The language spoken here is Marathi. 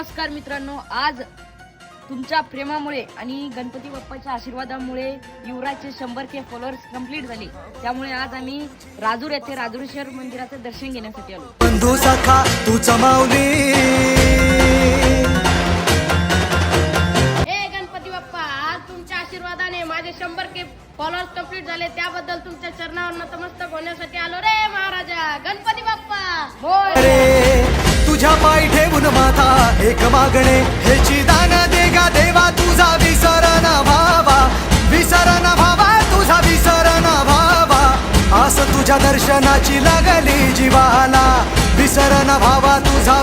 नमस्कार मित्रांनो आज तुमच्या प्रेमामुळे आणि गणपती बाप्पाच्या आशीर्वादामुळे युवराजचे शंभर के फॉलोअर्स कंप्लीट झाले. त्यामुळे आज आम्ही राजूर येथे राजूरेश्वर मंदिराचं दर्शन घेण्यासाठी आलो. बंधू सखा तू चमावली हे गणपती बाप्पा आज तुमच्या आशीर्वादाने माझे शंभर के फॉलोअर्स कंप्लीट झाले. त्याबद्दल तुमच्या चरणावर नतमस्तक होण्यासाठी आलो रे महाराजा. गणपती बाप्पा. होय एक मागणे हेची दान देगा देवा तुझा विसरण भावा विसर भावा तुझा विसर भावा आस तुझ्या दर्शनाची लागली जीवाला. विसर भावा तुझा